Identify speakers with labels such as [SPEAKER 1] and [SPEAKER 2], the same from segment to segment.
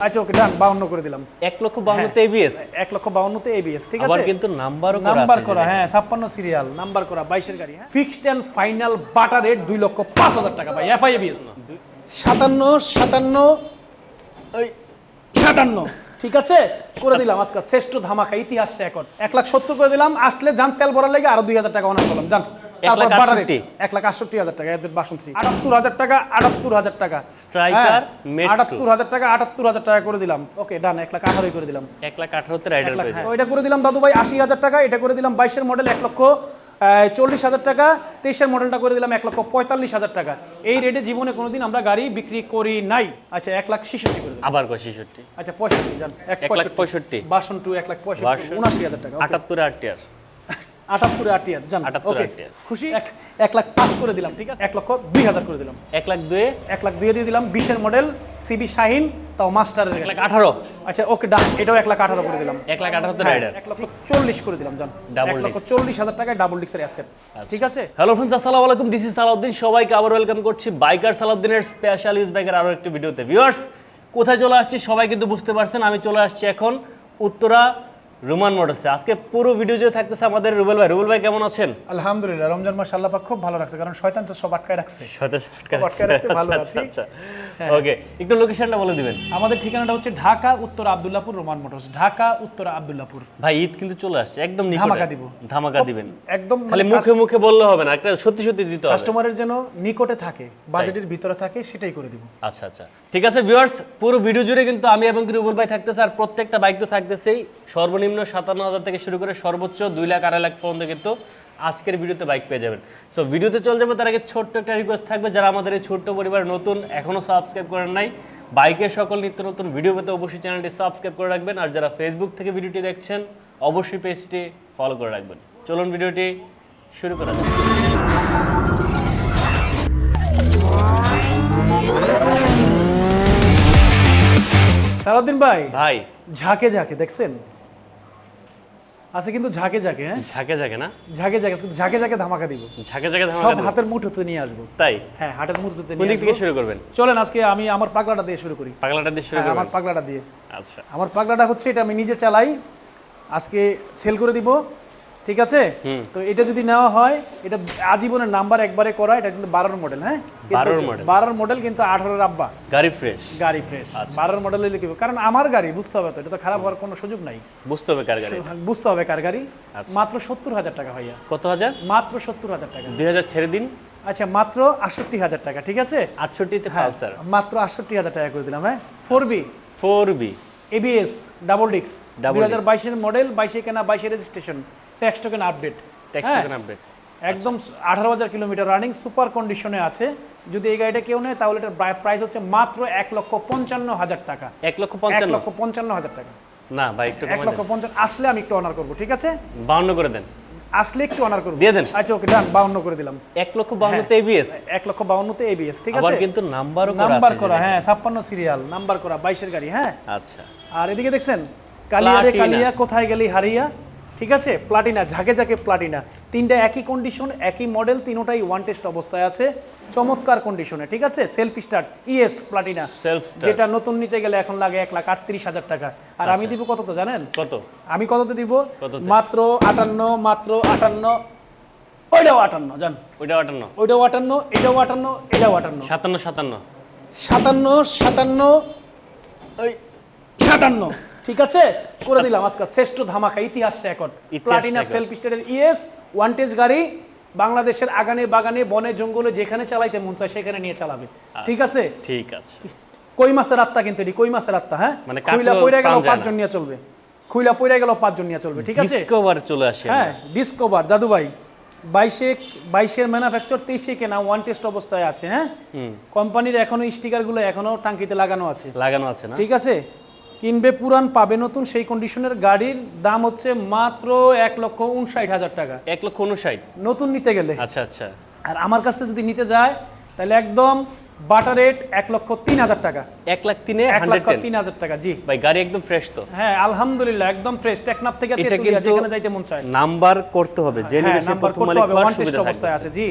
[SPEAKER 1] আচ্ছা ওকে ডান বাউন্ন করে দিলাম।
[SPEAKER 2] লক্ষ বাউন্নতে এবিএস
[SPEAKER 1] লক্ষ এবিএস ঠিক
[SPEAKER 2] আবার
[SPEAKER 1] আছে
[SPEAKER 2] কিন্তু নাম্বারও করা
[SPEAKER 1] নাম্বার করা হ্যাঁ ছাপ্পান্ন সিরিয়াল নাম্বার করা গাড়ি হ্যাঁ? ফিক্সড ফাইনাল বাটার রেট লক্ষ পাঁচ হাজার টাকা ভাই এফআই এবিএস সাতান্ন সাতান্ন ওই সাতান্ন ঠিক আছে? করে দিলাম আজকে শ্রেষ্ঠ ধামাকা ইতিহাস রেকর্ড এক লাখ সত্তর করে দিলাম আসলে যান তেল ভরার লেগে আরও দুই হাজার টাকা অনার করলাম জান তারপর বাটার এক লাখ আটষট্টি হাজার টাকা এর বাসন্তী আটাত্তর হাজার টাকা আটাত্তর হাজার টাকা।
[SPEAKER 2] Striker,
[SPEAKER 1] হ্যাঁ, আটাত্তর হাজার টাকা আটাত্তর হাজার টাকা করে দিলাম। ওকে ডান এক লাখ আঠারোই করে দিলাম।
[SPEAKER 2] এক লাখ আঠারোতে রাইডার
[SPEAKER 1] এক লাখ,
[SPEAKER 2] পেয়েছে।
[SPEAKER 1] হ্যাঁ, ওইটা করে দিলাম দাদু ভাই আশি হাজার টাকা এটা করে দিলাম বাইশের মডেল এক লক্ষ চল্লিশ হাজার টাকা তেইশের মডেলটা করে দিলাম এক লক্ষ পঁয়তাল্লিশ হাজার টাকা। এই রেটে জীবনে কোনোদিন আমরা গাড়ি বিক্রি করি নাই। আচ্ছা এক লাখ ছেষট্টি করে
[SPEAKER 2] আবার কষিষট্টি
[SPEAKER 1] আচ্ছা পঁয়ষট্টি জান এক
[SPEAKER 2] লাখ পঁয়ষট্টি।
[SPEAKER 1] বাসন টু এক লাখ পঁয়ষট্টি। উনাশি হাজার টাকা
[SPEAKER 2] আটাত্তরে আটটিয়ার
[SPEAKER 1] আটাত্তরে আটিয়ার জান
[SPEAKER 2] 78
[SPEAKER 1] ওকে
[SPEAKER 2] আটিয়ার।
[SPEAKER 1] খুশি? এক এক লাখ পাঁচ করে দিলাম ঠিক আছে। এক লক্ষ দুই হাজার করে দিলাম।
[SPEAKER 2] এক লাখ দুয়ে?
[SPEAKER 1] এক লাখ দুই দিয়ে দিলাম বিশের মডেল সিবি শাহিন তাও মাস্টারের
[SPEAKER 2] এক লাখ আঠারো।
[SPEAKER 1] আচ্ছা ওকে ডান এটাও এক লাখ আঠারো করে দিলাম।
[SPEAKER 2] এক লাখ আঠারোতে
[SPEAKER 1] হ্যাঁ,
[SPEAKER 2] রাইডার
[SPEAKER 1] এক লক্ষ চল্লিশ করে দিলাম জান। এক লক্ষ চল্লিশ হাজার টাকায় ডাবল ডিক্সের অ্যাসেট ঠিক আছে?
[SPEAKER 2] হ্যালো ফ্রেন্ডস আসসালামু আলাইকুম। This is Salauddin. সবাইকে আবার ওয়েলকাম করছি বাইকার সালাউদ্দিনের স্পেশাল ইউজ বাইকের আরও একটি ভিডিওতে ভিউয়ার্স কোথায় চলে আসছি সবাই কিন্তু বুঝতে পারছেন। আমি চলে আসছি এখন উত্তরা রোমান মোটরসে আজকে পুরো ভিডিও জুড়ে থাকতেছে আমাদের রুবেল ভাই। রুবেল ভাই কেমন আছেন?
[SPEAKER 1] আলহামদুলিল্লাহ রমজান মাস আল্লাহ পাক খুব ভালো রাখছে কারণ শয়তান তো সব আটকায় রাখছে। খুব রাখছে, ভালো
[SPEAKER 2] আচ্ছা,
[SPEAKER 1] আছি।
[SPEAKER 2] আচ্ছা ওকে একটু লোকেশনটা বলে দিবেন।
[SPEAKER 1] আমাদের ঠিকানাটা হচ্ছে ঢাকা উত্তর আব্দুল্লাপুর রোমান মোটরস। ঢাকা উত্তর আব্দুল্লাপুর
[SPEAKER 2] ভাই ঈদ কিন্তু চলে আসছে একদম
[SPEAKER 1] ধামাকা দিব।
[SPEAKER 2] ধামাকা দিবেন।
[SPEAKER 1] একদম
[SPEAKER 2] খালি মুখে মুখে বললে হবে না একটা সত্যি সত্যি দিতে হবে।
[SPEAKER 1] কাস্টমারের যেন নিকটে থাকে বাজেটের ভিতরে থাকে সেটাই করে দিব।
[SPEAKER 2] আচ্ছা আচ্ছা। ঠিক আছে ভিউয়ার্স পুরো ভিডিও জুড়ে কিন্তু আমি এবং রুবুল ভাই থাকতেছে আর প্রত্যেকটা বাইক তো থাকতেছেই। সর্বনিম্ন সাতান্ন হাজার থেকে শুরু করে সর্বোচ্চ দুই লাখ আড়াই লাখ পর্যন্ত কিন্তু আজকের ভিডিওতে বাইক পেয়ে যাবেন। সো ভিডিওতে চলে যাবে তার আগে ছোট্ট একটা রিকোয়েস্ট থাকবে যারা আমাদের এই ছোট্ট পরিবার নতুন এখনও সাবস্ক্রাইব করেন নাই বাইকের সকল নিত্য নতুন ভিডিও পেতে অবশ্যই চ্যানেলটি সাবস্ক্রাইব করে রাখবেন আর যারা ফেসবুক থেকে ভিডিওটি দেখছেন অবশ্যই পেজটি ফলো করে রাখবেন। চলুন ভিডিওটি শুরু করা যাক।
[SPEAKER 1] সারাদিন ভাই
[SPEAKER 2] ভাই।
[SPEAKER 1] ঝাঁকে ঝাঁকে দেখছেন? আছে কিন্তু ঝাঁকে ঝাঁকে হ্যাঁ?
[SPEAKER 2] ঝাঁকে ঝাঁকে না?
[SPEAKER 1] ঝাঁকে ঝাঁকে কিন্তু ঝাঁকে ঝাঁকে ধামাকা দিব।
[SPEAKER 2] ঝাঁকে ঝাঁকে ধামাকা সব
[SPEAKER 1] হাতের মুঠোতে নিয়ে আসব।
[SPEAKER 2] তাই?
[SPEAKER 1] হ্যাঁ হাতের মুঠোতে
[SPEAKER 2] কোন
[SPEAKER 1] নিয়ে
[SPEAKER 2] দিক থেকে শুরু করবেন?
[SPEAKER 1] চলেন আজকে আমি আমার পাগলাটা দিয়ে শুরু করি।
[SPEAKER 2] পাগলাটা দিয়ে শুরু করি
[SPEAKER 1] আমার পাগলাটা দিয়ে।
[SPEAKER 2] আচ্ছা।
[SPEAKER 1] আমার পাগলাটা হচ্ছে এটা আমি নিজে চালাই। আজকে সেল করে দিব। ঠিক আছে? তো এটা যদি নেওয়া হয় এটা আজীবনের নাম্বার একবারে করা এটা কিন্তু বারোর মডেল হ্যাঁ? কিন্তু
[SPEAKER 2] 12
[SPEAKER 1] বারোর মডেল কিন্তু আঠারোর আব্বা।
[SPEAKER 2] গাড়ি ফ্রেশ
[SPEAKER 1] গাড়ি ফ্রেশ
[SPEAKER 2] আচ্ছা।
[SPEAKER 1] বারোর মডেল লিখবে কারণ আমার গাড়ি বুঝতে হবে তো এটা তো খারাপ হওয়ার কোনো সুযোগ নাই।
[SPEAKER 2] বুঝতে হবে কার গাড়ি।
[SPEAKER 1] বুঝতে হবে কার গাড়ি।
[SPEAKER 2] আচ্ছা।
[SPEAKER 1] মাত্র সত্তর হাজার টাকা ভাইয়া।
[SPEAKER 2] কত হাজার?
[SPEAKER 1] মাত্র সত্তর হাজার টাকা।
[SPEAKER 2] দুই হাজার ছেড়ে দিন।
[SPEAKER 1] আচ্ছা মাত্র আটষট্টি হাজার টাকা ঠিক আছে?
[SPEAKER 2] আটষট্টিতে
[SPEAKER 1] হ্যাঁ
[SPEAKER 2] পালসার
[SPEAKER 1] মাত্র আটষট্টি হাজার টাকা করে দিলাম হ্যাঁ? Four B.
[SPEAKER 2] Four B.
[SPEAKER 1] ABS double ডিক্স দুই হাজার বাইশের মডেল বাইশে কেনা বাইশে registration tax token update
[SPEAKER 2] tax token update
[SPEAKER 1] একদম আঠারো হাজার কিলোমিটার রানিং সুপার কন্ডিশনে আছে। যদি এই গাড়িটা কেউ নেয় তাহলে এটার প্রাইস হচ্ছে মাত্র এক লক্ষ পঞ্চান্ন হাজার টাকা।
[SPEAKER 2] এক লক্ষ পঞ্চান্ন।
[SPEAKER 1] লক্ষ পঞ্চান্ন হাজার টাকা।
[SPEAKER 2] না ভাই একটু
[SPEAKER 1] এক লক্ষ পঞ্চান্ন আসলে আমি একটু অনার করব ঠিক আছে?
[SPEAKER 2] বাউন্ন করে দেন।
[SPEAKER 1] আসলে একটু অনার করব।
[SPEAKER 2] দিয়ে দেন।
[SPEAKER 1] আচ্ছা ওকে ডান বাউন্ন করে দিলাম।
[SPEAKER 2] এক লক্ষ বাউন্নতে এবিএস
[SPEAKER 1] এক লক্ষ বাউন্নতে এবিএস ঠিক আছে?
[SPEAKER 2] কিন্তু নাম্বারও
[SPEAKER 1] নাম্বার করা হ্যাঁ ছাপ্পান্ন সিরিয়াল নাম্বার করা বাইশের গাড়ি হ্যাঁ?
[SPEAKER 2] আচ্ছা।
[SPEAKER 1] আর এদিকে দেখছেন কালিয়া রে কালিয়া কোথায় গেলি হারিয়া? ঠিক আছে? প্লাটিনা ঝাঁকে ঝাঁকে প্লাটিনা। তিনটা একই কন্ডিশন একই মডেল তিনোটাই ওয়ান টেস্ট অবস্থায় আছে। চমৎকার কন্ডিশনে ঠিক আছে? Self start ES Platina
[SPEAKER 2] self
[SPEAKER 1] যেটা নতুন নিতে গেলে এখন লাগে এক লাখ আটত্রিশ হাজার টাকা। আর আমি দিব কত তো জানেন?
[SPEAKER 2] কত?
[SPEAKER 1] আমি কততে দিব? মাত্র আটান্ন মাত্র আটান্ন। ওইটাও আটান্ন জান।
[SPEAKER 2] ওইটা আটান্ন।
[SPEAKER 1] ওইটাও আটান্ন এটাও আটান্ন এটাও আটান্ন।
[SPEAKER 2] সাতান্ন সাতান্ন।
[SPEAKER 1] সাতান্ন সাতান্ন ওই সাতান্ন। ঠিক আছে? করে দিলাম আজকে শ্রেষ্ঠ ধামাকা ইতিহাস রেকর্ড প্লাটিনা সেলফ স্টারের ইএস ওয়ান টেজ গাড়ি বাংলাদেশের আগানে বাগানে বনে জঙ্গলে যেখানে চালাইতে মন চায় সেখানে নিয়ে চালাবে। ঠিক আছে?
[SPEAKER 2] ঠিক আছে।
[SPEAKER 1] কই মাসের আত্মা কিন্তু এটি? কই মাসের আত্মা হ্যাঁ?
[SPEAKER 2] মানে কাটলেও
[SPEAKER 1] পইরা গেল। পাঁচজন নিয়ে চলবে। খুইলা পইরা গেল পাঁচজন নিয়ে চলবে ঠিক আছে?
[SPEAKER 2] ডিসকভার চলে আসে
[SPEAKER 1] হ্যাঁ ডিসকভার দাদু ভাই বাইশে বাইশের ম্যানুফ্যাকচার তেইশে কেনা ওয়ান টেস্ট অবস্থায় আছে হ্যাঁ? কোম্পানির এখনও স্টিকারগুলো এখনও টাঙ্কিতে লাগানো আছে।
[SPEAKER 2] লাগানো আছে না?
[SPEAKER 1] ঠিক আছে? কিনবে পুরান পাবে নতুন সেই কন্ডিশনের গাড়ির দাম হচ্ছে মাত্র এক লক্ষ উনষাট হাজার টাকা।
[SPEAKER 2] এক লক্ষ উনষাট?
[SPEAKER 1] নতুন নিতে গেলে।
[SPEAKER 2] আচ্ছা আচ্ছা।
[SPEAKER 1] আর আমার কাছ থেকে যদি নিতে যায় তাহলে একদম বাটার রেট এক লক্ষ তিন হাজার টাকা।
[SPEAKER 2] এক লাখ তিনে
[SPEAKER 1] এক লক্ষ তিন হাজার টাকা জি।
[SPEAKER 2] ভাই গাড়ি একদম ফ্রেশ তো।
[SPEAKER 1] হ্যাঁ আলহামদুলিল্লাহ একদম ফ্রেশ টেকনাফ থেকে যেখানে যাইতে মন চায়।
[SPEAKER 2] নাম্বার করতে হবে যে
[SPEAKER 1] হ্যাঁ
[SPEAKER 2] নিবে সে প্রথম মালিক
[SPEAKER 1] অবস্থায় আছে জি।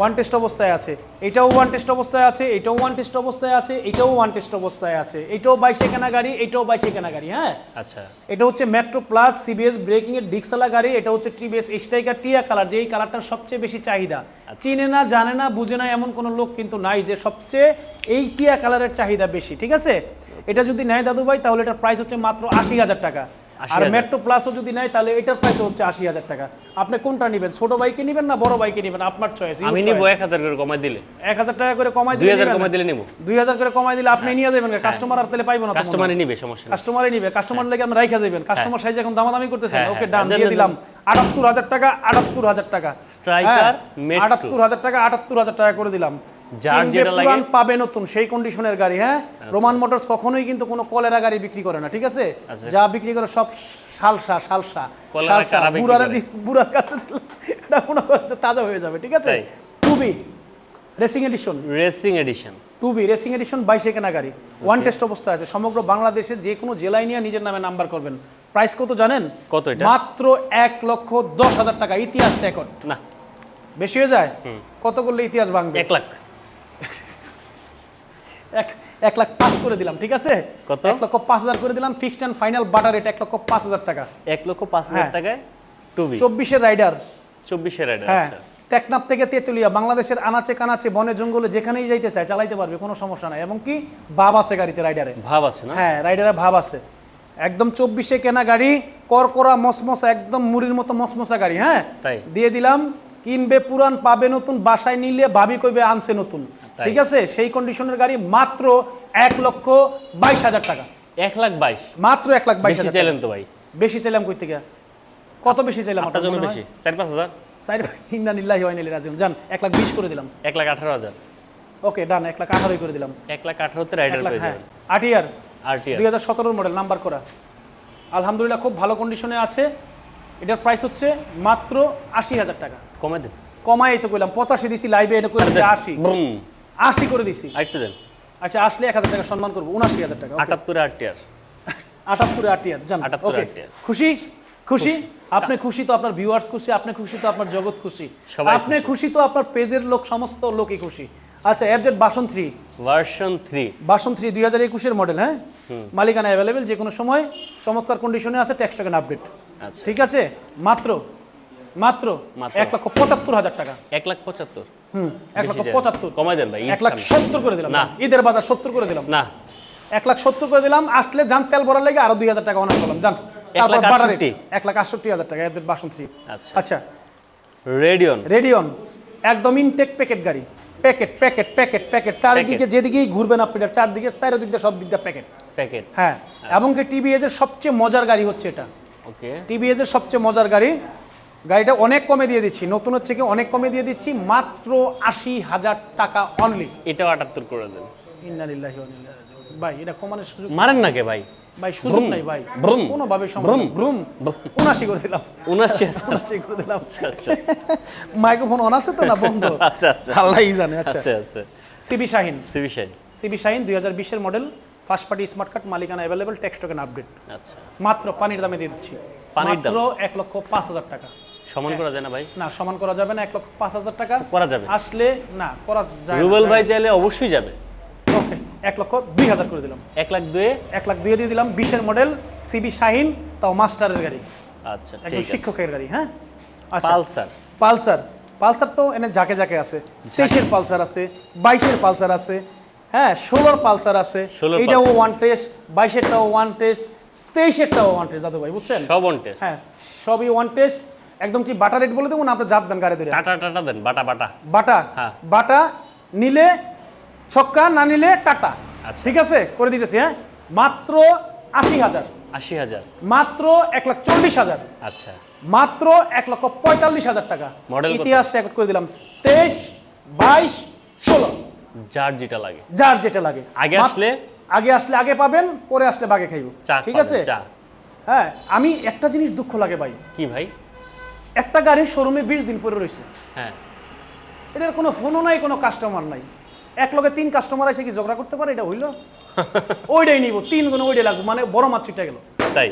[SPEAKER 1] ওয়ান টেস্ট অবস্থায় আছে। এটাও ওয়ান টেস্ট অবস্থায় আছে এটাও ওয়ান টেস্ট অবস্থায় আছে এটাও ওয়ান টেস্ট অবস্থায় আছে। এটাও বাইশে কেনা গাড়ি এটাও বাইশে কেনা গাড়ি হ্যাঁ?
[SPEAKER 2] আচ্ছা।
[SPEAKER 1] এটা হচ্ছে মেট্রো প্লাস সিবিএস ব্রেকিং এর ডিক্সালা গাড়ি এটা হচ্ছে টিবিএস স্ট্রাইকার টিয়া কালার যে এই কালারটার সবচেয়ে বেশি চাহিদা। চিনে না জানে না বুঝে না এমন কোনো লোক কিন্তু নাই যে সবচেয়ে এই টিয়া কালারের চাহিদা বেশি ঠিক আছে? এটা যদি নেয় দাদু ভাই তাহলে এটার প্রাইস হচ্ছে মাত্র আশি হাজার টাকা। আর
[SPEAKER 2] 80,000
[SPEAKER 1] মেট্রো প্লাসও যদি নেয় তাহলে এটার প্রাইস হচ্ছে আশি হাজার টাকা। আপনি কোনটা নেবেন? ছোট বাইকে নেবেন না বড় বাইকে নেবেন? আপনার চয়েস
[SPEAKER 2] আমি নিবো এক হাজার করে কমাই দিলে।
[SPEAKER 1] এক হাজার টাকা করে কমাই
[SPEAKER 2] দুই হাজার কমাই দিলে নিবো।
[SPEAKER 1] দুই হাজার করে কমাই দিলে আপনি নিয়ে যাবেন? কাস্টমার আর তাহলে পাইবো না
[SPEAKER 2] কাস্টমারই নিবে সমস্যা নেই।
[SPEAKER 1] কাস্টমারই নিবে। কাস্টমার লেগে আমরা রাইখা যাবেন কাস্টমার সাইজ এখন দামাদামি করতেছেন।
[SPEAKER 2] হ্যাঁ,
[SPEAKER 1] ওকে
[SPEAKER 2] হ্যাঁ,
[SPEAKER 1] ডান দিয়ে দিলাম। আটাত্তর হাজার টাকা আটাত্তর হাজার টাকা।
[SPEAKER 2] Metro।
[SPEAKER 1] আটাত্তর হাজার টাকা আটাত্তর হাজার টাকা করে দিলাম।
[SPEAKER 2] যার
[SPEAKER 1] কিনবে
[SPEAKER 2] যেটা লাগে-
[SPEAKER 1] পাবে নতুন সেই কন্ডিশনের গাড়ি হ্যাঁ? রোমান মোটরস কখনোই কিন্তু কোনো কলেরা গাড়ি বিক্রি করে না ঠিক আছে?
[SPEAKER 2] আচ্ছা।
[SPEAKER 1] যা বিক্রি করে সব বুড়ার বুড়ার কাছে এটা তাজা হয়ে যাবে ঠিক আছে? Racing edition
[SPEAKER 2] racing edition
[SPEAKER 1] racing edition বাইশে কেনা গাড়ি। ওয়ান টেস্ট অবস্থা আছে। সমগ্র বাংলাদেশের যে কোনো জেলায় নিয়ে নিজের নামে নাম্বার করবেন। প্রাইস কত জানেন?
[SPEAKER 2] কত এটা?
[SPEAKER 1] মাত্র এক লক্ষ দশ হাজার টাকা। ইতিহাস রেকর্ড
[SPEAKER 2] না।
[SPEAKER 1] বেশি হয়ে যায়? কত করলে ইতিহাস ভাঙবে?
[SPEAKER 2] এক লাখ।
[SPEAKER 1] এক এক লাখ পাঁচ করে দিলাম ঠিক আছে?
[SPEAKER 2] কত?
[SPEAKER 1] এক লক্ষ পাঁচ হাজার করে দিলাম ফিক্সড অ্যান্ড ফাইনাল বাটার রেট এক লক্ষ পাঁচ হাজার টাকা।
[SPEAKER 2] এক লক্ষ পাঁচ হাজার
[SPEAKER 1] হ্যাঁ।
[SPEAKER 2] টাকায় টুবি
[SPEAKER 1] চব্বিশের রাইডার
[SPEAKER 2] চব্বিশের রাইডার
[SPEAKER 1] হ্যাঁ।
[SPEAKER 2] আচ্ছা।
[SPEAKER 1] টেকনাফ থেকে তেতুলিয়া বাংলাদেশের আনাচে কানাচে বনে জঙ্গলে যেখানেই যাইতে চায় চালাইতে পারবে কোনো সমস্যা নাই। এবং কি? বাব আছে গাড়িতে রাইডারে
[SPEAKER 2] ভাব আছে না?
[SPEAKER 1] হ্যাঁ রাইডারের ভাব আছে। একদম চব্বিশে কেনা গাড়ি করকরা মসমসা একদম মুড়ির মতো মসমসা গাড়ি হ্যাঁ?
[SPEAKER 2] তাই।
[SPEAKER 1] দিয়ে দিলাম কিনবে পুরান পাবে নতুন বাসায় নিলে ভাবি কইবে আনছে নতুন। ঠিক আছে? সেই কন্ডিশনের গাড়ি মাত্র এক লক্ষ বাইশ হাজার টাকা।
[SPEAKER 2] এক লাখ বাইশ।
[SPEAKER 1] মাত্র এক লাখ বাইশ
[SPEAKER 2] চাইলেন তো ভাই।
[SPEAKER 1] বেশি চাইলাম কই থেকে? কত বেশি চাইলাম
[SPEAKER 2] আপনার জন্য বেশি। চার পাঁচ হাজার।
[SPEAKER 1] চার ইন্না নিল্লাহি ওয়া ইন্না ইলাইহি রাজিউন। জান এক লাখ বিশ করে দিলাম।
[SPEAKER 2] এক লাখ আঠারো হাজার।
[SPEAKER 1] ওকে ডান এক লাখ আঠারোই করে দিলাম।
[SPEAKER 2] এক লাখ আঠারোতে
[SPEAKER 1] এক
[SPEAKER 2] রাইডার
[SPEAKER 1] হ্যাঁ।
[SPEAKER 2] যাবেন।
[SPEAKER 1] আট ইয়ার
[SPEAKER 2] আর টি
[SPEAKER 1] দুই হাজার সতেরোর মডেল নাম্বার করা। আলহামদুলিল্লাহ খুব ভালো কন্ডিশনে আছে। এটার প্রাইস হচ্ছে মাত্র আশি হাজার টাকা।
[SPEAKER 2] কমে দেন।
[SPEAKER 1] কমাই তো কইলাম পঁচাশি দিছি লাইভে এটা করে দিছি আশি। আশি করে দিছি।
[SPEAKER 2] আরেকটু দেন।
[SPEAKER 1] আচ্ছা আসলে এক হাজার টাকা সম্মান করব। উনাশি হাজার টাকা।
[SPEAKER 2] আটাত্তরে আট টিয়ার
[SPEAKER 1] আটাত্তরে আট ইয়ার জান
[SPEAKER 2] 78
[SPEAKER 1] ওকে
[SPEAKER 2] আট year।
[SPEAKER 1] খুশি? খুশি। আপনি খুশি তো আপনার ভিউয়ার্স খুশি আপনি খুশি তো আপনার জগৎ খুশি। আপনি খুশি। তো আপনার পেজের লোক সমস্ত লোকই খুশি। আচ্ছা FZ version three
[SPEAKER 2] version three
[SPEAKER 1] version three দুই হাজার একুশের মডেল হ্যাঁ? মালিকানা অ্যাভেলেবেল যে কোনো সময়। চমৎকার কন্ডিশনে আছে ট্যাক্স টাকা আপডেট ঠিক আছে? মাত্র মাত্র। এক লক্ষ পঁচাত্তর হাজার টাকা।
[SPEAKER 2] এক লাখ পঁচাত্তর।
[SPEAKER 1] এক লক্ষ পঁচাত্তর।
[SPEAKER 2] কমাই দেন ভাই
[SPEAKER 1] এক লাখ সত্তর করে দিলাম।
[SPEAKER 2] না।
[SPEAKER 1] ঈদের বাজার সত্তর করে দিলাম।
[SPEAKER 2] না।
[SPEAKER 1] এক লাখ সত্তর করে দিলাম আসলে যান তেল ভরার লেগে আরও দুই হাজার টাকা অনার করলাম। যান
[SPEAKER 2] এক লাখ আটষট্টি।
[SPEAKER 1] এক লাখ আটষট্টি হাজার টাকা এদের বাসন থ্রি
[SPEAKER 2] আচ্ছা।
[SPEAKER 1] আচ্ছা।
[SPEAKER 2] রেডিয়ন।
[SPEAKER 1] রেডিয়ন একদম ইনটেক প্যাকেট গাড়ি। প্যাকেট প্যাকেট প্যাকেট প্যাকেট চারিদিকে যেদিকেই ঘুরবেন আপনি চারদিকে চারিদিক দিয়ে সব দিক দিয়ে প্যাকেট
[SPEAKER 2] প্যাকেট
[SPEAKER 1] হ্যাঁ এবং কি টিভিএস এর সবচেয়ে মজার গাড়ি হচ্ছে এটা।
[SPEAKER 2] ওকে
[SPEAKER 1] টিভিএস এর সবচেয়ে মজার গাড়ি গাড়িটা অনেক কমে দিয়ে দিচ্ছি। নতুন হচ্ছে কি অনেক কমে দিয়ে দিচ্ছি মাত্র আশি হাজার টাকা অনলি
[SPEAKER 2] এটাও আটাত্তর করে দেন।
[SPEAKER 1] ইন্নালিল্লাহি। ভাই এটা কমানোর সুযোগ
[SPEAKER 2] মারেন না কে ভাই?
[SPEAKER 1] ভাই সুযোগ নাই ভাই।
[SPEAKER 2] ভ্রুম।
[SPEAKER 1] কোনোভাবে সম্ভব
[SPEAKER 2] ভ্রুম।
[SPEAKER 1] না। ভ্রুম। উনাশি করে দিলাম।
[SPEAKER 2] উনাশি হাজার।
[SPEAKER 1] উনাশি করে দিলাম।
[SPEAKER 2] আচ্ছা
[SPEAKER 1] মাইক্রোফোন অন আছে তো না বন্ধ?
[SPEAKER 2] আচ্ছা আচ্ছা।
[SPEAKER 1] আল্লাহই জানে আচ্ছা।
[SPEAKER 2] আচ্ছা আচ্ছা
[SPEAKER 1] CB Shine.
[SPEAKER 2] CB Shine
[SPEAKER 1] CB Shine দুই হাজার বিশের model first party smart card মালিকানা অ্যাভেলেবল টেক্সট টোকেন আপডেট
[SPEAKER 2] আচ্ছা।
[SPEAKER 1] মাত্র পানির দামে দিয়ে দিচ্ছি।
[SPEAKER 2] পানির দাম?
[SPEAKER 1] মাত্র এক লক্ষ পাঁচ হাজার টাকা।
[SPEAKER 2] সমান করা যায় না ভাই?
[SPEAKER 1] না সমান করা যাবে না এক লক্ষ পাঁচ হাজার টাকা।
[SPEAKER 2] করা যাবে।
[SPEAKER 1] আসলে না করা যায়
[SPEAKER 2] রুবেল ভাই চাইলে অবশ্যই যাবে।
[SPEAKER 1] ওকে এক লক্ষ দুই হাজার করে দিলাম।
[SPEAKER 2] এক লাখ দুয়ে?
[SPEAKER 1] এক লাখ দুই দিয়ে দিলাম বিশের মডেল সিবি শাহিন তাও মাস্টারের গাড়ি।
[SPEAKER 2] আচ্ছা
[SPEAKER 1] একজন শিক্ষকের গাড়ি হ্যাঁ? আচ্ছা।
[SPEAKER 2] পালসার।
[SPEAKER 1] পালসার। পালসার তো এনে জাকে জাকে আছে। তেইশের পালসার আছে বাইশের পালসার আছে হ্যাঁ? ষোলোর পালসার আছে।
[SPEAKER 2] 16
[SPEAKER 1] এইটাও ওয়ান টেস্ট বাইশেরটাও ওয়ান টেস্ট তেইশেরটাও ওয়ান টেস্ট দাদু ভাই বুঝছেন?
[SPEAKER 2] সব অন টেস্ট
[SPEAKER 1] হ্যাঁ সবই ওয়ান টেস্ট একদম কি বাটা রেট বলে দেবো না? আপনি জাত দেন গাড়ি ধরে।
[SPEAKER 2] টাটা টাটা দেন বাটা বাটা।
[SPEAKER 1] বাটা?
[SPEAKER 2] হ্যাঁ।
[SPEAKER 1] বাটা নিলে ছক্কা না নিলে টাটা।
[SPEAKER 2] আচ্ছা।
[SPEAKER 1] ঠিক আছে? করে দিতেছি হ্যাঁ? মাত্র আশি হাজার।
[SPEAKER 2] আশি হাজার।
[SPEAKER 1] মাত্র এক লাখ চল্লিশ হাজার।
[SPEAKER 2] আচ্ছা।
[SPEAKER 1] মাত্র এক লক্ষ পঁয়তাল্লিশ হাজার টাকা।
[SPEAKER 2] মডেল
[SPEAKER 1] ইতিহাস রেকর্ড করে দিলাম। তেইশ বাইশ ষোলো।
[SPEAKER 2] যার যেটা লাগে।
[SPEAKER 1] যার যেটা লাগে।
[SPEAKER 2] আগে আসলে?
[SPEAKER 1] আগে আসলে আগে পাবেন পরে আসলে বাগে খাইব। ঠিক আছে? হ্যাঁ আমি একটা জিনিস দুঃখ লাগে ভাই।
[SPEAKER 2] কি ভাই?
[SPEAKER 1] একটা গাড়ি শোরুমে বিশ দিন পরে রয়েছে।
[SPEAKER 2] হ্যাঁ।
[SPEAKER 1] এটার কোনো ফোনও নাই কোনো কাস্টমার নাই। এক লগে তিন কাস্টমার এসে কি ঝগড়া করতে পারে? এটা হইল। ওইটাই নিব তিন গুণ ওইটাই লাগবে মানে বড় মাছ ছুটে গেল।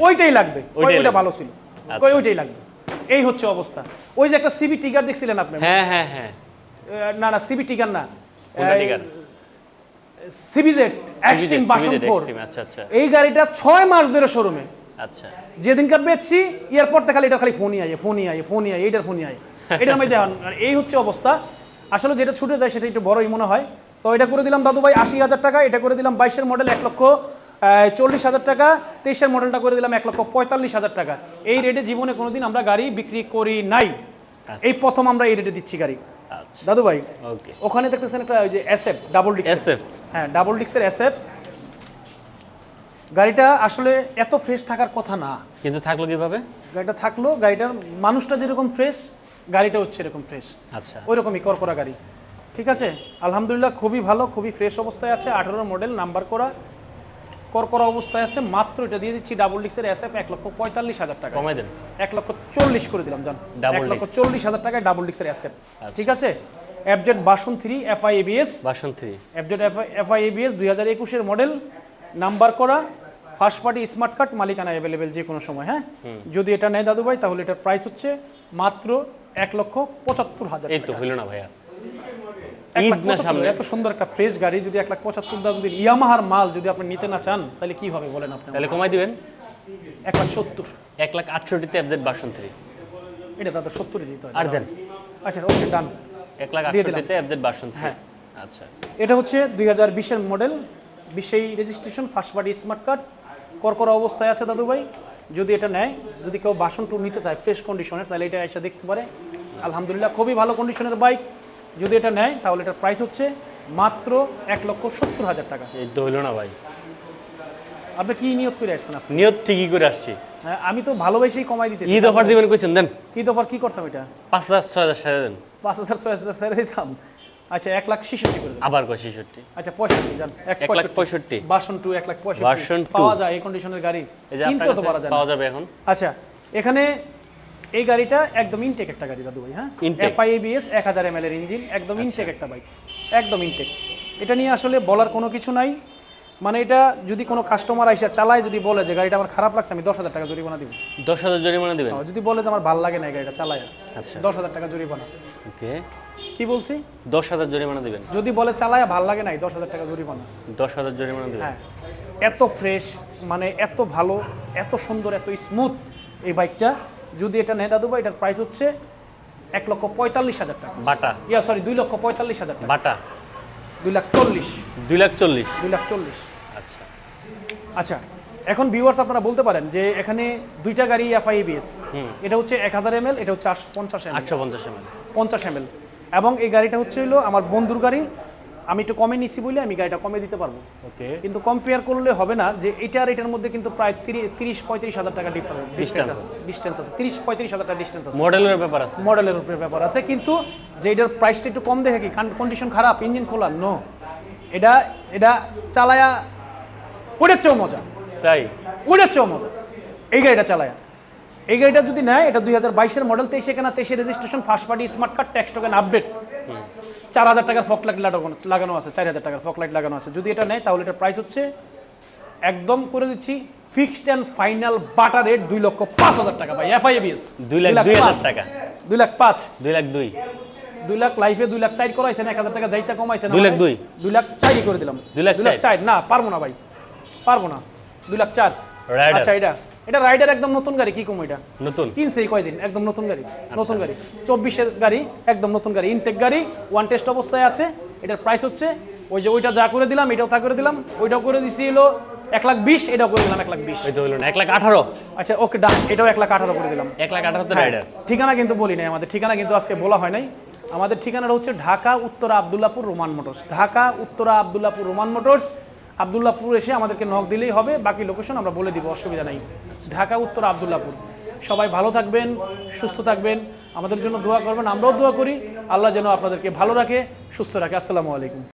[SPEAKER 1] ওইটাই লাগবে ওইটা। ভালো ছিল।
[SPEAKER 2] আচ্ছা।
[SPEAKER 1] ওইটাই লাগবে। এই হচ্ছে অবস্থা। ওই যে একটা সিবি টিকার দেখছিলেন আপনি?
[SPEAKER 2] হ্যাঁ হ্যাঁ হ্যাঁ।
[SPEAKER 1] না না সিবি টিগার না? সিবিজেড এক্সট্রিম বাসন ফোর এই গাড়িটা ছয় মাস ধরে শোরুমে
[SPEAKER 2] আচ্ছা।
[SPEAKER 1] যেদিনকার বেচছি এরপর থেকে খালি এটা খালি ফোনই আয় ফোনই আয় ফোনই আয় এইটার ফোনই আয়। এটার মধ্যে এই হচ্ছে অবস্থা। আসলে যেটা ছুটে যায় সেটা একটু বড়ই মনে হয়। তো এটা করে দিলাম দাদু ভাই আশি হাজার টাকা এটা করে দিলাম বাইশের মডেল এক লক্ষ চল্লিশ হাজার টাকা তেইশের মডেলটা করে দিলাম এক লক্ষ পঁয়তাল্লিশ হাজার টাকা। এই রেটে জীবনে কোনোদিন আমরা গাড়ি বিক্রি করি নাই। এই প্রথম আমরা এই রেটে দিচ্ছি গাড়ি।
[SPEAKER 2] আচ্ছা।
[SPEAKER 1] দাদু ভাই
[SPEAKER 2] ওকে
[SPEAKER 1] ওখানে দেখতেছেন একটা ওই যে এসএফ ডাবল ডিক্স
[SPEAKER 2] SF
[SPEAKER 1] হ্যাঁ ডাবল ডিক্সের এসএফ গাড়িটা আসলে এত ফ্রেশ থাকার কথা না।
[SPEAKER 2] কিন্তু থাকল কীভাবে?
[SPEAKER 1] গাড়িটা থাকল গাড়িটার মানুষটা যেরকম ফ্রেশ গাড়িটা হচ্ছে এরকম ফ্রেশ
[SPEAKER 2] আচ্ছা।
[SPEAKER 1] ওই রকমই করকরা গাড়ি। ঠিক আছে? আলহামদুলিল্লাহ খুবই ভালো খুবই ফ্রেশ অবস্থায় আছে আঠারো মডেল নাম্বার করা। করকরা অবস্থায় আছে মাত্র এটা দিয়ে দিচ্ছি ডাবল ডিক্সের এসএফ এক লক্ষ পঁয়তাল্লিশ হাজার টাকা।
[SPEAKER 2] কমাই দেন।
[SPEAKER 1] এক লক্ষ চল্লিশ করে দিলাম জান। এক লক্ষ চল্লিশ হাজার টাকায় ডাবল ডিক্সের এসএফ
[SPEAKER 2] আচ্ছা।
[SPEAKER 1] ঠিক আছে? FZ version three FI ABS
[SPEAKER 2] version three.
[SPEAKER 1] FZ FI ABS দুই হাজার একুশের মডেল নাম্বার করা। ফার্স্ট পার্টি স্মার্ট কার্ড মালিকানা অ্যাভেলেবেল যে কোনো সময় হ্যাঁ? যদি এটা নেয় দাদু ভাই তাহলে এটার প্রাইস হচ্ছে মাত্র এক লক্ষ পঁচাত্তর হাজার
[SPEAKER 2] এই তো হইল না ভাইয়া।
[SPEAKER 1] এত সুন্দর একটা ফ্রেশ গাড়ি যদি এক লাখ পঁচাত্তর দা যদি ইয়ামাহার মাল যদি আপনি নিতে না চান তাহলে কি হবে বলেন আপনি?
[SPEAKER 2] তাহলে কমাই দিবেন?
[SPEAKER 1] এক লাখ সত্তর।
[SPEAKER 2] এক লাখ আটষট্টিতে থ্রি
[SPEAKER 1] এটা দাদা দিতে হয়।
[SPEAKER 2] আর দেন।
[SPEAKER 1] আচ্ছা ওকে ডান
[SPEAKER 2] এক লাখ আটষট্টিতে
[SPEAKER 1] হ্যাঁ।
[SPEAKER 2] আচ্ছা।
[SPEAKER 1] এটা হচ্ছে দুই হাজার বিশের model বিশেই registration first party smart card করকরা অবস্থায় আছে দাদু ভাই। যদি এটা নেয় যদি কেউ বাসন টু নিতে চায় ফ্রেশ কন্ডিশনের তাহলে এটা এসে দেখতে পারে। আলহামদুলিল্লাহ খুবই ভালো কন্ডিশনের বাইক যদি এটা নেয় তাহলে এটার প্রাইস হচ্ছে মাত্র এক লক্ষ সত্তর হাজার টাকা।
[SPEAKER 2] এই তো হইল না ভাই।
[SPEAKER 1] আপনি কি নিয়ত করে আসছেন আজকে?
[SPEAKER 2] নিয়ত ঠিকই করে আসছি।
[SPEAKER 1] হ্যাঁ, আমি তো ভালোবেসেই কমাই দিতে
[SPEAKER 2] ঈদ অফার দিবেন কইছেন দেন।
[SPEAKER 1] ঈদ অফার কি করতাম এটা?
[SPEAKER 2] পাঁচ হাজার ছয় হাজার সাড়ে দেন।
[SPEAKER 1] পাঁচ হাজার ছয় হাজার দিতাম। আচ্ছা এক লাখ ছেষট্টি করে
[SPEAKER 2] আবার কয় ছেষট্টি?
[SPEAKER 1] আচ্ছা পঁয়ষট্টি যান এক
[SPEAKER 2] লাখ
[SPEAKER 1] পঁয়ষট্টি। বাসন টু এক লাখ পঁয়ষট্টি। পাওয়া যায় এই কন্ডিশনের গাড়ি।
[SPEAKER 2] এই যে
[SPEAKER 1] কিনতে
[SPEAKER 2] আপনার
[SPEAKER 1] তো পারা যায়
[SPEAKER 2] পাওয়া যাবে এখন?
[SPEAKER 1] আচ্ছা এখানে এই গাড়িটা একদম ইনটেক একটা গাড়ি দাদু ভাই হ্যাঁ?
[SPEAKER 2] Intake।
[SPEAKER 1] এফআই এক হাজার এম এর ইঞ্জিন একদম ইনটেক একটা বাইক একদম ইনটেক এটা নিয়ে আসলে বলার কোনো কিছু নাই। মানে এটা যদি কোনো কাস্টমার আইসা চালায় যদি বলে যে গাড়িটা আমার খারাপ লাগছে আমি দশ হাজার টাকা জরিমানা দিব।
[SPEAKER 2] দশ হাজার জরিমানা দিবেন?
[SPEAKER 1] যদি বলে যে আমার ভালো লাগে না এই গাড়িটা চালায়
[SPEAKER 2] আচ্ছা।
[SPEAKER 1] দশ হাজার টাকা জরিমানা।
[SPEAKER 2] ওকে
[SPEAKER 1] কি বলছি?
[SPEAKER 2] দশ হাজার জরিমানা দিবেন।
[SPEAKER 1] যদি বলে চালায় ভালো লাগে নাই দশ হাজার টাকা জরিমানা।
[SPEAKER 2] দশ হাজার জরিমানা দিবেন।
[SPEAKER 1] হ্যাঁ। এত ফ্রেশ মানে এত ভালো এত সুন্দর এত স্মুথ এই বাইকটা যদি এটা নেয় দাদু ভাই এটার প্রাইস হচ্ছে এক লক্ষ পঁয়তাল্লিশ হাজার টাকা।
[SPEAKER 2] বাটা।
[SPEAKER 1] ইয়া সরি দুই লক্ষ পঁয়তাল্লিশ হাজার টাকা।
[SPEAKER 2] বাটা।
[SPEAKER 1] দুই লাখ চল্লিশ।
[SPEAKER 2] দুই লাখ চল্লিশ।
[SPEAKER 1] দুই লাখ চল্লিশ।
[SPEAKER 2] আচ্ছা।
[SPEAKER 1] আচ্ছা এখন ভিউয়ার্স আপনারা বলতে পারেন যে এখানে দুইটা গাড়ি এফআইবিএস এটা হচ্ছে এক হাজার এম এল এটা হচ্ছে আটশো পঞ্চাশ
[SPEAKER 2] আটশো পঞ্চাশ এমএল
[SPEAKER 1] পঞ্চাশ এম এবং এই গাড়িটা হচ্ছে হলো আমার বন্ধুর গাড়ি। আমি একটু কমে নিছি বলে আমি গাড়িটা কমে দিতে পারব।
[SPEAKER 2] ওকে।
[SPEAKER 1] কিন্তু কম্পেয়ার করলে হবে না যে এটা আর এটার মধ্যে কিন্তু প্রায় তিরি- তিরিশ পঁয়ত্রিশ হাজার টাকা ডিফারেন্স
[SPEAKER 2] Distance
[SPEAKER 1] ডিস্টেন্স আছে। তিরিশ পঁয়ত্রিশ হাজার টাকা ডিস্টেন্স আছে।
[SPEAKER 2] মডেলের ব্যাপার আছে।
[SPEAKER 1] মডেলের উপরে ব্যাপার আছে। কিন্তু যে এটার প্রাইসটা একটু কম দেখে কি? কন্ডিশন খারাপ? ইঞ্জিন খোলা? নো এটা এটা চালায়া ওটার চেয়েও মজা।
[SPEAKER 2] তাই?
[SPEAKER 1] ওটার চেয়েও মজা। এই গাড়িটা চালায়া। এই গাড়িটা যদি নেয় এটা দুই হাজার বাইশের মডেল তেইশে কেনা তেইশে registration first party smart card tax token update চার হাজার টাকার ফক লাইট লাগানো লাগানো আছে চার হাজার টাকার ফক লাইট লাগানো আছে যদি এটা নেয় তাহলে এটার প্রাইস হচ্ছে একদম করে দিচ্ছি ফিক্সড অ্যান্ড ফাইনাল বাটা রেট দুই লক্ষ পাঁচ হাজার টাকা ভাই এফ এফআইএবিএস
[SPEAKER 2] দুই লাখ দুই হাজার টাকা
[SPEAKER 1] দুই লাখ পাঁচ
[SPEAKER 2] দুই লাখ দুই
[SPEAKER 1] দুই লাখ লাইফে দুই লাখ চার করাইছেন এক হাজার টাকা যাইতে কমাইছেন
[SPEAKER 2] দুই লাখ দুই।
[SPEAKER 1] দুই লাখ চারই করে দিলাম
[SPEAKER 2] দুই লাখ চার।
[SPEAKER 1] চার না পারব না ভাই পারব না দুই লাখ চার। আচ্ছা এটা এটা রাইডার একদম নতুন গাড়ি কি কম এটা?
[SPEAKER 2] নতুন?
[SPEAKER 1] কিনছে এই কয়দিন একদম নতুন গাড়ি
[SPEAKER 2] আচ্ছা।
[SPEAKER 1] নতুন গাড়ি। চব্বিশের গাড়ি একদম নতুন গাড়ি ইনটেক গাড়ি ওয়ান টেস্ট অবস্থায় আছে। এটার প্রাইস হচ্ছে ওই যে ওইটা যা করে দিলাম এটাও তা করে দিলাম ওইটাও করে দিছি হলো এক লাখ বিশ এটাও করে দিলাম এক লাখ বিশ।
[SPEAKER 2] হইল না এক লাখ আঠারো।
[SPEAKER 1] আচ্ছা ওকে ডান এটাও এক লাখ আঠারো করে দিলাম।
[SPEAKER 2] এক লাখ আঠারো তো
[SPEAKER 1] হ্যাঁ,
[SPEAKER 2] রাইডার
[SPEAKER 1] ঠিকানা কিন্তু বলি নাই আমাদের ঠিকানা কিন্তু আজকে বলা হয় নাই। আমাদের ঠিকানাটা হচ্ছে ঢাকা উত্তরা আবদুল্লাপুর রোমান মোটরস ঢাকা উত্তরা আবদুল্লাপুর রোমান মোটরস। আবদুল্লাপুর এসে আমাদেরকে নক দিলেই হবে, বাকি লোকেশন আমরা বলে দিব, অসুবিধা নাই। ঢাকা, উত্তর আবদুল্লাপুর সবাই ভালো থাকবেন, সুস্থ থাকবেন, আমাদের জন্য দোয়া করবেন, আমরাও দোয়া করি। আল্লাহ যেন আপনাদেরকে ভালো রাখে, সুস্থ রাখে। আসসালামু আলাইকুম।